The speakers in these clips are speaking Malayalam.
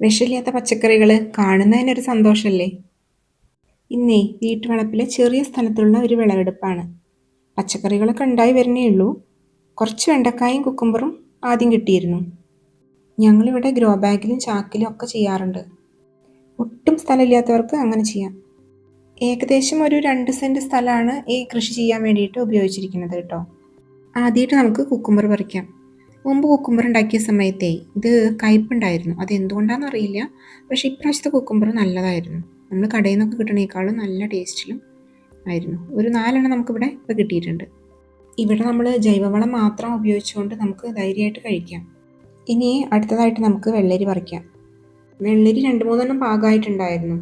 വിഷമില്ലാത്ത പച്ചക്കറികൾ കാണുന്നതിനൊരു സന്തോഷമല്ലേ ഇന്നേ വീട്ടുവളപ്പിലെ ചെറിയ സ്ഥലത്തുള്ള ഒരു വിളവെടുപ്പാണ്. പച്ചക്കറികളൊക്കെ ഉണ്ടായി വരുന്നേ ഉള്ളൂ. കുറച്ച് വെണ്ടക്കായും കുക്കുംബറും ആദ്യം കിട്ടിയിരുന്നു. ഞങ്ങളിവിടെ ഗ്രോ ബാഗിലും ചാക്കിലും ഒക്കെ ചെയ്യാറുണ്ട്. ഒട്ടും സ്ഥലമില്ലാത്തവർക്ക് അങ്ങനെ ചെയ്യാം. ഏകദേശം ഒരു രണ്ട് സെന്റ് സ്ഥലമാണ് ഈ കൃഷി ചെയ്യാൻ വേണ്ടിയിട്ട് ഉപയോഗിച്ചിരിക്കുന്നത് കേട്ടോ. ആദ്യമായിട്ട് നമുക്ക് കുക്കുംബർ പറിക്കാം. മുമ്പ് കുക്കുംബർ ഉണ്ടാക്കിയ സമയത്തേ ഇത് കയ്പുണ്ടായിരുന്നു അത് എന്തുകൊണ്ടാണെന്ന് അറിയില്ല പക്ഷേ ഇപ്രാവശ്യത്തെ കുക്കുംബർ നല്ലതായിരുന്നു. നമ്മൾ കടയിൽ നിന്നൊക്കെ കിട്ടണേക്കാളും നല്ല ടേസ്റ്റിലും ആയിരുന്നു. ഒരു നാലെണ്ണം നമുക്കിവിടെ ഇപ്പോൾ കിട്ടിയിട്ടുണ്ട്. ഇവിടെ നമ്മൾ ജൈവവളം മാത്രം ഉപയോഗിച്ചുകൊണ്ട് നമുക്ക് ധൈര്യമായിട്ട് കഴിക്കാം. ഇനി അടുത്തതായിട്ട് നമുക്ക് വെള്ളരി പറിക്കാം. വെള്ളരി രണ്ട് മൂന്നെണ്ണം പാകമായിട്ടുണ്ടായിരുന്നു.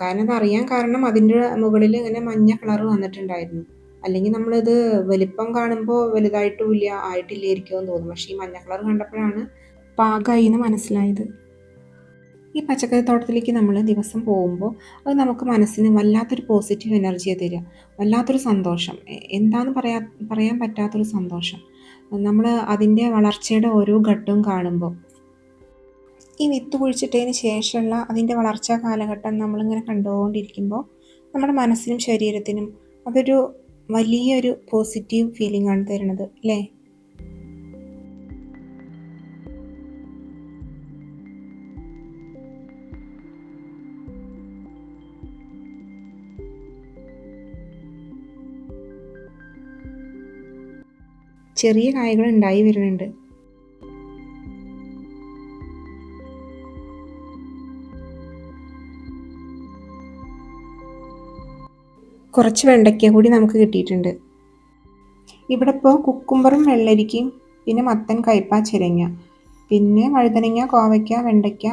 കാരണം അത് അറിയാൻ കാരണം അതിന്റെ മുകളിൽ ഇങ്ങനെ മഞ്ഞ കളർ വന്നിട്ടുണ്ടായിരുന്നു. അല്ലെങ്കിൽ നമ്മളിത് വലിപ്പം കാണുമ്പോൾ വലുതായിട്ടും ഇല്ല ആയിട്ടില്ലായിരിക്കുമെന്ന് തോന്നും. പക്ഷേ ഈ മഞ്ഞ കളർ കണ്ടപ്പോഴാണ് പാകായി എന്ന് മനസ്സിലായത്. ഈ പച്ചക്കറി തോട്ടത്തിലേക്ക് നമ്മൾ ദിവസം പോകുമ്പോൾ അത് നമുക്ക് മനസ്സിന് വല്ലാത്തൊരു പോസിറ്റീവ് എനർജിയെ തരിക വല്ലാത്തൊരു സന്തോഷം. എന്താണെന്ന് പറയാ പറയാൻ പറ്റാത്തൊരു സന്തോഷം. നമ്മൾ അതിന്റെ വളർച്ചയുടെ ഓരോ ഘട്ടവും കാണുമ്പോൾ. ഈ വിത്ത് കുഴിച്ചിട്ടതിന് ശേഷമുള്ള അതിന്റെ വളർച്ചാ കാലഘട്ടം നമ്മളിങ്ങനെ കണ്ടുകൊണ്ടിരിക്കുമ്പോൾ നമ്മുടെ മനസ്സിനും ശരീരത്തിനും അതൊരു വലിയൊരു പോസിറ്റീവ് ഫീലിംഗ് ആണ് തരുന്നത് അല്ലേ ചെറിയ കായകൾ ഉണ്ടായി വരുന്നുണ്ട്. കുറച്ച് വെണ്ടയ്ക്ക കൂടി നമുക്ക് കിട്ടിയിട്ടുണ്ട്. ഇവിടെ ഇപ്പോൾ കുക്കുംബറും വെള്ളരിക്കയും പിന്നെ മത്തൻ കയ്പ ചിരങ്ങ പിന്നെ വഴുതനങ്ങ കോവയ്ക്ക വെണ്ടയ്ക്ക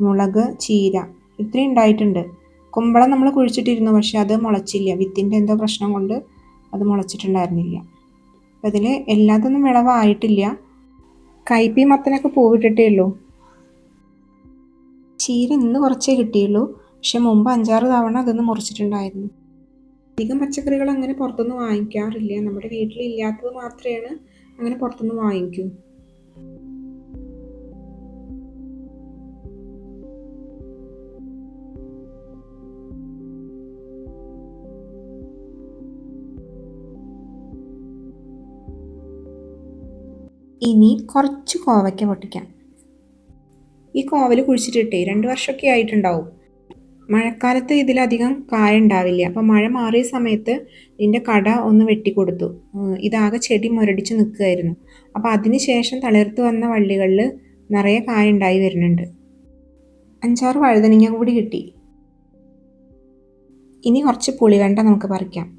മുളക് ചീര ഇത്രയും ഉണ്ടായിട്ടുണ്ട്. കുമ്പളം നമ്മൾ കുഴിച്ചിട്ടിരുന്നു പക്ഷെ അത് മുളച്ചില്ല. വിത്തിന്റെ എന്തോ പ്രശ്നം കൊണ്ട് അത് മുളച്ചിട്ടുണ്ടായിരുന്നില്ല. അപ്പം അതിൽ എല്ലാത്തൊന്നും വിളവായിട്ടില്ല. കയ്പി മത്തനൊക്കെ പൂവിട്ടിട്ടേ ഉള്ളൂ. ചീര ഇന്ന് കുറച്ചേ കിട്ടിയുള്ളൂ. പക്ഷെ മുമ്പ് അഞ്ചാറ് തവണ അതൊന്ന് മുറിച്ചിട്ടുണ്ടായിരുന്നു. അധികം പച്ചക്കറികൾ അങ്ങനെ പുറത്തുനിന്ന് വാങ്ങിക്കാറില്ല. നമ്മുടെ വീട്ടിൽ ഇല്ലാത്തത് മാത്രമാണ് അങ്ങനെ പുറത്തുനിന്ന് വാങ്ങിക്കൂ. ഇനി കുറച്ച് കോവയ്ക്ക പൊട്ടിക്കാം. ഈ കോവൽ കുഴിച്ചിട്ടിട്ടേ രണ്ട് വർഷമൊക്കെ ആയിട്ടുണ്ടാവും. മഴക്കാലത്ത് ഇതിലധികം കായ ഉണ്ടാവില്ല അപ്പോൾ മഴ മാറിയ സമയത്ത് ഇതിന്റെ കട ഒന്ന് വെട്ടിക്കൊടുത്തു. ഇതാകെ ചെടി മുരടിച്ച് നിൽക്കുകയായിരുന്നു അപ്പോൾ അതിന് ശേഷം തളിർത്ത് വന്ന വള്ളികളിൽ നിറയെ കായ ഉണ്ടായി വരുന്നുണ്ട്. അഞ്ചാറ് വഴുതനങ്ങ കൂടി കിട്ടി. ഇനി കുറച്ച് പുളിവെണ്ട നമുക്ക് പറിക്കാം.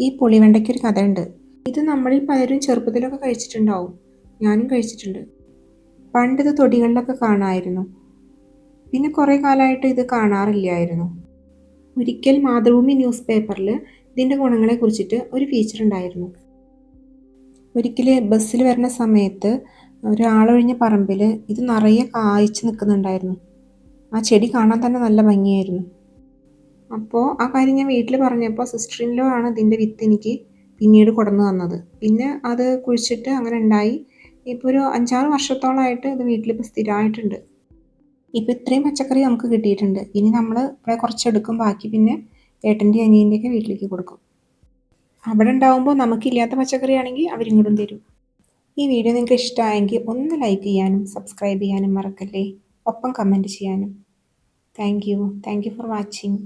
ഈ പുളിവെണ്ടയ്ക്കൊരു കഥയുണ്ട്. ഇത് നമ്മളിൽ പലരും ചെറുപ്പത്തിലൊക്കെ കഴിച്ചിട്ടുണ്ടാവും. ഞാനും കഴിച്ചിട്ടുണ്ട്. പണ്ടിത് തൊടികളിലൊക്കെ കാണാമായിരുന്നു പിന്നെ കുറേ കാലമായിട്ട് ഇത് കാണാറില്ലായിരുന്നു. ഒരിക്കൽ മാതൃഭൂമി ന്യൂസ് പേപ്പറിൽ ഇതിന്റെ ഗുണങ്ങളെ കുറിച്ചിട്ട് ഒരു ഫീച്ചർ ഉണ്ടായിരുന്നു. ഒരിക്കൽ ബസ്സിൽ വരുന്ന സമയത്ത് ഒരാളൊഴിഞ്ഞ പറമ്പിൽ ഇത് നിറയെ കായ്ച്ച് നിൽക്കുന്നുണ്ടായിരുന്നു. ആ ചെടി കാണാൻ തന്നെ നല്ല ഭംഗിയായിരുന്നു. അപ്പോൾ ആ കാര്യം ഞാൻ വീട്ടിൽ പറഞ്ഞപ്പോൾ സിസ്റ്ററിനിലോ ആണ് ഇതിന്റെ വിത്ത് എനിക്ക് പിന്നീട് കൊടന്നു തന്നത്. പിന്നെ അത് കുഴിച്ചിട്ട് അങ്ങനെ ഉണ്ടായി. ഇപ്പോൾ ഒരു അഞ്ചാറ് വർഷത്തോളമായിട്ട് ഇത് വീട്ടിലിപ്പോൾ സ്ഥിരമായിട്ടുണ്ട്. ഇപ്പോൾ ഇത്രയും പച്ചക്കറി നമുക്ക് കിട്ടിയിട്ടുണ്ട്. ഇനി നമ്മൾ ഇവിടെ കുറച്ചെടുക്കും. ബാക്കി പിന്നെ ഏട്ടന്റെ അനിയന്റെയൊക്കെ വീട്ടിലേക്ക് കൊടുക്കും. അവിടെ ഉണ്ടാകുമ്പോൾ നമുക്കില്ലാത്ത പച്ചക്കറി ആണെങ്കിൽ അവരിങ്ങോട്ടും തരും. ഈ വീഡിയോ നിങ്ങൾക്ക് ഇഷ്ടമായെങ്കിൽ ഒന്ന് ലൈക്ക് ചെയ്യാനും സബ്സ്ക്രൈബ് ചെയ്യാനും മറക്കല്ലേ? ഒപ്പം കമന്റ് ചെയ്യാനും. Thank you thank you for watching